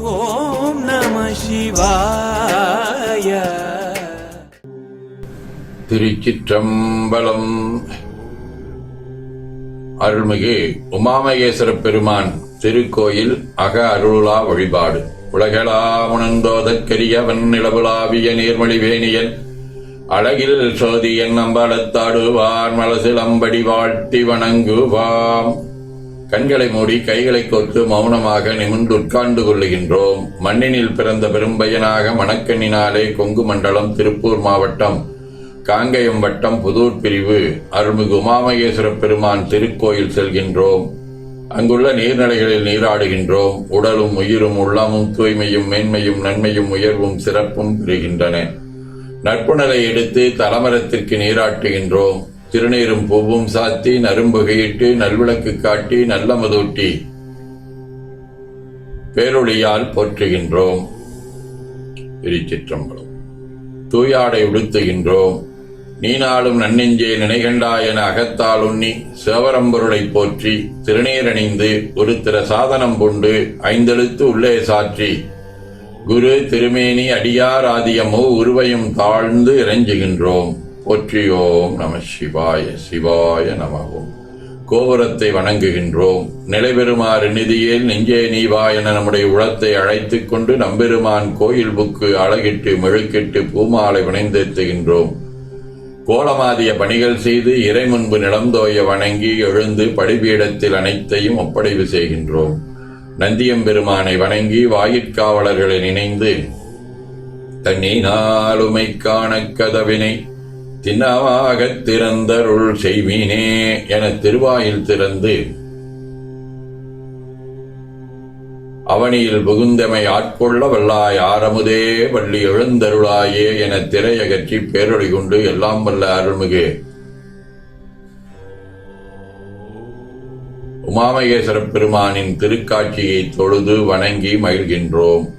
ஓம் நம சிவாய. திருச்சிற்றம்பலம். அருள்மிகு உமாமகேஸ்வர பெருமான் திருக்கோயில் அக அருளா வழிபாடு. உலகளாமுணந்தோதற்கரியவன் நிலவுலாவிய நீர்மொழி வேணியன். அழகில் சோதியன் அம்பலத்தாடுவார் மலசிலம்படி வாழ்த்தி வணங்குவாம். கண்களை மூடி கைகளை கோர்த்து மௌனமாக நிமிர்ந்து உட்கார்ந்து கொள்ளுகின்றோம். மண்ணினில் பிறந்த பெரும்பயனாக மணக்கண்ணினாலே கொங்கு மண்டலம் திருப்பூர் மாவட்டம் காங்கயம் வட்டம் புதூர் பிரிவு அருள்மிகு உமாமகேஸ்வர பெருமான் திருக்கோயில் செல்கின்றோம். அங்குள்ள நீர்நிலைகளில் நீராடுகின்றோம். உடலும் உயிரும் உள்ளமும் தூய்மையும் மேன்மையும் நன்மையும் உயர்வும் சிறப்பும் பெறுகின்றன. நட்புணலை எடுத்து தலமரத்திற்கு நீராட்டுகின்றோம். திருநீரும் பூவும் சாத்தி நரும்புகையிட்டு நல்விளக்கு காட்டி நல்ல மதூட்டி பேரொழியால் போற்றுகின்றோம். திருச்சிற்றம்பலம். தூயாடை உடுத்துகின்றோம். நீனாலும் நன்னெஞ்சே நினைகண்டா என அகத்தால் உண்ணி சிவரம்பொருளை போற்றி திருநீரணிந்து ஒரு திற சாதனம் கொண்டு ஐந்தெழுத்து உள்ளே சாற்றி குரு திருமேனி அடியார் ஆதியமோ உருவையும் தாழ்ந்து இறைஞ்சுகின்றோம். போற்றியோம் நம சிவாய சிவாய நமவோம் கோபுரத்தை வணங்குகின்றோம். நிலைபெறுமாறு நிதியில் நெஞ்சே நீவா என நம்முடைய உளத்தை அழைத்து கொண்டு நம்பெருமான் கோயில் புக்கு அழகிட்டு மெழுக்கிட்டு பூமாலை வினைந்தேத்துகின்றோம். கோலமாதிய பணிகள் செய்து இறை முன்பு நிலந்தோய வணங்கி எழுந்து படிபீடத்தில் அனைத்தையும் ஒப்படைவு செய்கின்றோம். நந்தியம் பெருமானை வணங்கி வாயிற்காவலர்களை நினைந்து தண்ணீனாலுமை காண கதவினை தின்னமாகத் திறந்தருள் செய்வீனே என திருவாயில் திறந்து அவனியில் புகுந்தமை ஆட்கொள்ள வல்லாய் ஆரமுதே வள்ளி எழுந்தருளாயே என திரையகற்றி பேரொழி கொண்டு எல்லாம் வல்ல அருள்மிகு. உமாமகேஸ்வரப் பெருமானின் திருக்காட்சியை தொழுது வணங்கி மகிழ்கின்றோம்.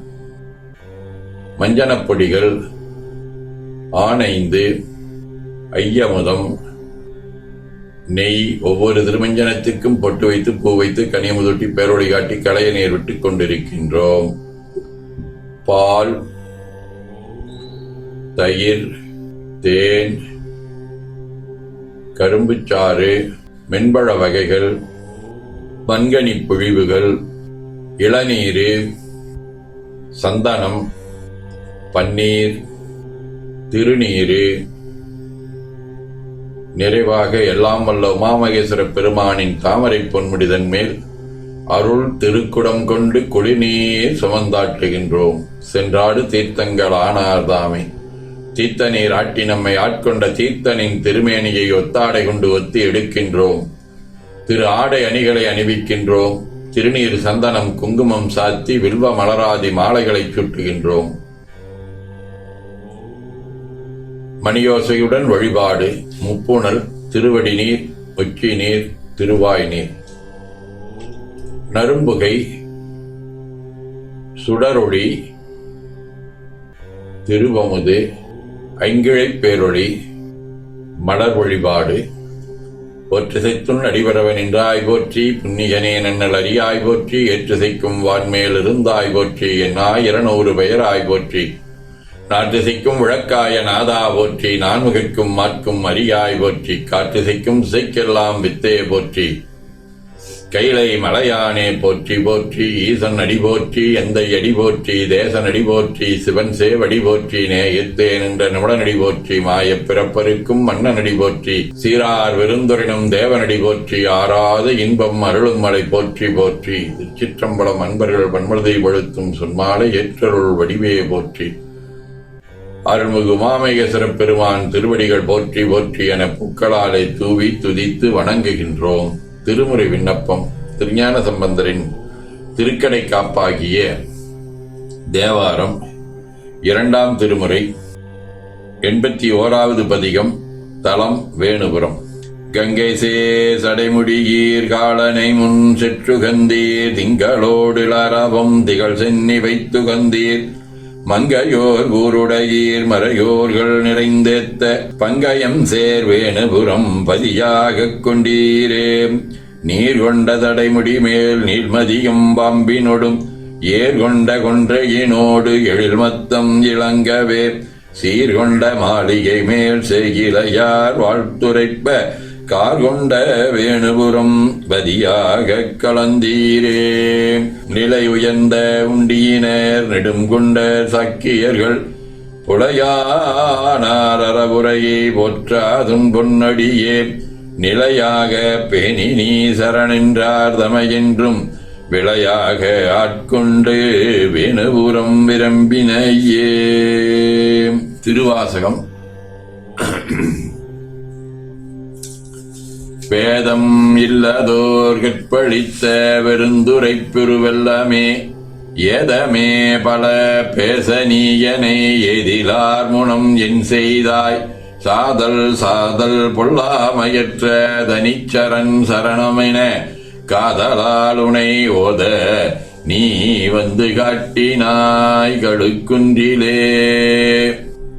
மஞ்சனப் பொடிகள் ஆனைந்து ஐயமுதம் நெய் ஒவ்வொரு திருமஞ்சனத்திற்கும் பொட்டு வைத்து பூ வைத்து கனியமுதொட்டி பேரொளி காட்டி களைய நீர் விட்டுக் கொண்டிருக்கின்றோம். பால் தயிர் தேன் கரும்புச்சாறு மென்பழ வகைகள் மண்கனி புழிவுகள் இளநீர் சந்தனம் பன்னீர் திருநீரு நிறைவாக எல்லாம் வல்ல உமாமகேஸ்வர பெருமானின் தாமரை பொன்முடிதன் மேல் அருள் திருக்குடம் கொண்டு குளிநீர் சுமந்தாட்டுகின்றோம் சென்றாடு தீர்த்தங்கள் ஆனார்தாமே. தீர்த்த நீர் ஆட்டி நம்மை ஆட்கொண்ட தீர்த்தனின் திருமேனியை ஒத்தாடை கொண்டு ஒத்தி எடுக்கின்றோம். திரு ஆடை அணிகளை அணிவிக்கின்றோம். திருநீர் சந்தனம் குங்குமம் சாத்தி வில்வ மலராதி மாலைகளை சுட்டுகின்றோம். மணியோசையுடன் வழிபாடு முப்புணல் திருவடி நீர் உச்சி நீர் திருவாய் நீர் நரும்புகை சுடரொளி திருவமுது ஐங்கிழைப் பேரொளி மலர் வழிபாடு. போற்றிசைத்துன் அடிபரவன் என்றாய் போற்றி புண்ணியனே நன்னல் அறியாய் போற்றி ஏற்றிசைக்கும் வான்மேல் இருந்தாய் போற்றி என்னாய் பெயராய் போற்றி. நாட்டிசைக்கும் விளக்காய நாதா போற்றி நான்முகிற்கும் மாற்கும் அரியாய் போற்றி காட்டிசைக்கும் இசைக்கெல்லாம் வித்தே போற்றி. கைலை மலையானே போற்றி போற்றி ஈசன் அடி போற்றி எந்தை அடி போற்றி தேசன் அடி போற்றி சிவன் சேவடி போற்றி நேயத்தே நின்ற நிமிடனடி போற்றி மாயப் பிறப்பருக்கும் மன்னனடி போற்றி சீரார் விருந்துரினும் தேவனடி போற்றி ஆறாத இன்பம் அருளும் மலை போற்றி போற்றி. திருச்சிற்றம்பலம் அன்பர்கள் வன்மருதை வழுத்தும் சொன்மாலை ஏற்றருள் வடிவே போற்றி. அருள்மிகு உமாமேகேஸ்வர பெருமான் திருவடிகள் போற்றி போற்றி என புக்களாலே தூவி துதித்து வணங்குகின்றோம். திருமுறை விண்ணப்பம் திருஞான சம்பந்தரின் திருக்கடை காப்பாகிய தேவாரம் இரண்டாம் திருமுறை எண்பத்தி ஓராவது பதிகம் தலம் வேணுபுரம். கங்கை சே சடைமுடியீர் காலனை முன் செற்றுகந்தீர் திங்களோடு திகழ் சென்னி வைத்து கந்தீர் மங்கையோர் ஊருடையீர் மறையோர்கள் நிறைந்தேத்த பங்கயம் சேர் வேணுபுரம் பதியாகக் கொண்டீரே. நீர் கொண்ட தடைமுடி மேல் நீர்மதியும் பாம்பினொடும் ஏர் கொண்ட கொன்றையினோடு எழில்மத்தம் இளங்கவே. சீர்கொண்ட மாளிகை மேல் செய்கிலையார் வாழ்த்துரைப்ப கார்கொண்ட வேணுபுரம் பதியாகக் கலந்தீரே நிலை உயர்ந்த உண்டியினர் நெடுங்குண்ட சக்கியர்கள் புலையானார் அறவுரையை போற்றாதும் பொன்னடியே. நிலையாக பேணி நீ சரணென்றார் தமையென்றும் விளையாக ஆட்கொண்டு வேணுபுரம் விரம்பினையே. திருவாசகம். பேதம் இல்லதோர் கற்பழித்த வெறுந்துரை பெருவெல்லாமே. ஏதமே பல பேச நீயனை எதிலார் முனம் என் செய்தாய். சாதல் சாதல் பொல்லாமையற்ற தனிச்சரண் சரணமென காதலால் உனை ஓத நீ வந்து காட்டினாய் கடுக்குன்றிலே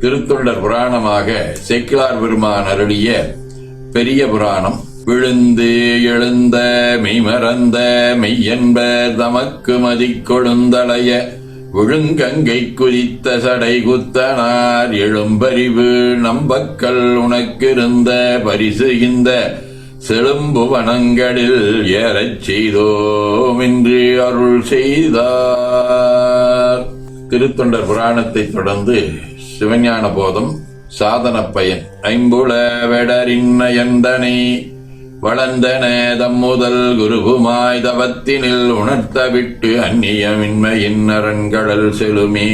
திருத்தொண்டர் புராணமாக செக்கிலார் பெருமான் அருளிய பெரிய புராணம் விழுந்து எழுந்த மெய்மறந்த மெய்யென்ப தமக்கு மதி கொழுந்தளைய விழுங்கங்கை குதித்த சடை குத்தனார் எழும்பறிவு நம்பக்கல் உனக்கிருந்த பரிசு இந்த செழும்பு வனங்களில் ஏறச் செய்தோம் என்று அருள் செய்தார். திருத்தொண்டர் புராணத்தைத் தொடர்ந்து சிவஞான போதம் சாதன பயன் ஐம்புல வெடரின்னயந்தனை வளர்ந்தன தம்முதல் குருகுமாய் தவத்தினில் உணர்த்த விட்டு அந்நியமின்மையின் அரண்கடல் செலுமே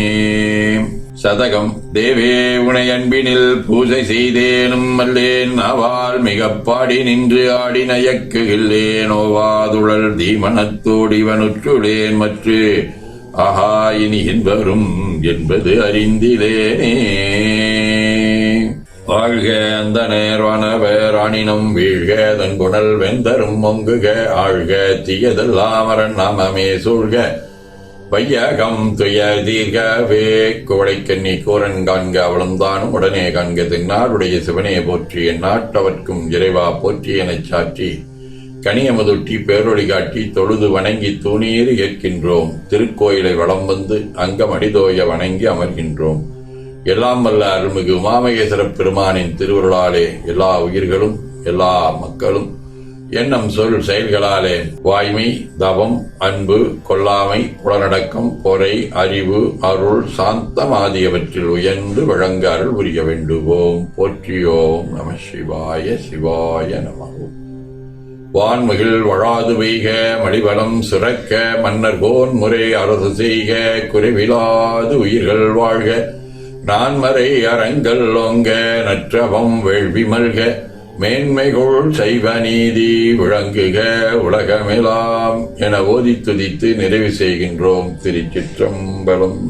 சதகம் தேவே உனை அன்பினில் பூஜை செய்தேனும் அல்லேன் அவால் மிகப் பாடி நின்று ஆடி நயக்குகில்லேன் ஓவாதுழல் தீமனத்தோடிவனுற்றுளேன் மற்று ஆஹா இனி என்பரும் என்பது அறிந்திலேனே. வாழ்க அந்த நேர்வன ஆணினம் வீழ்க தன் குணல் வெந்தரும் மொங்குக ஆழ்க தீயதெல்லாம் அரண் நாமமே சூழ்க. வையகம் துயர் தீர்கவே குவளைக்கண்ணி கூரன் காண்க அவளும்தானும் உடனே காண்க தின்னாருடைய சிவனே போற்றி நாட்டவர்க்கும் இறைவா போற்றி எனச் சாற்றி. கனியமுதுட்டி பேரொழி காட்டி தொழுது வணங்கி தூணீறு ஏற்கின்றோம். திருக்கோயிலை வளம் வந்து அங்கம் அடிதோய வணங்கி அமர்கின்றோம். எல்லாம் வல்ல அருள்மிகு உமாமகேஸ்வர பெருமானின் திருவருளாலே எல்லா உயிர்களும் எல்லா மக்களும் எண்ணம் சொல் செயல்களாலே வாய்மை தவம் அன்பு கொல்லாமை புலநடக்கம் பொறை அறிவு அருள் சாந்தம் ஆகியவற்றில் உயர்ந்து வழங்க அருள் புரிய வேண்டுவோம். போற்றியோம் நம சிவாய சிவாய நமவோம் வான்மிகில் வழாது வைக மடிவளம் சுரக்க மன்னர் கோன் முறை அரசு செய்க குறைவிலாது உயிர்கள் வாழ்க. நான்மறை அறங்கள் ஒங்க நற்றவம் வேள்வி மல்க மேன்மைகொள் செய்வ நீதி விளங்குக உலகமெல்லாம் என ஓதி துதித்து நிறைவு செய்கின்றோம் திருச்சிற்றம்பலம்.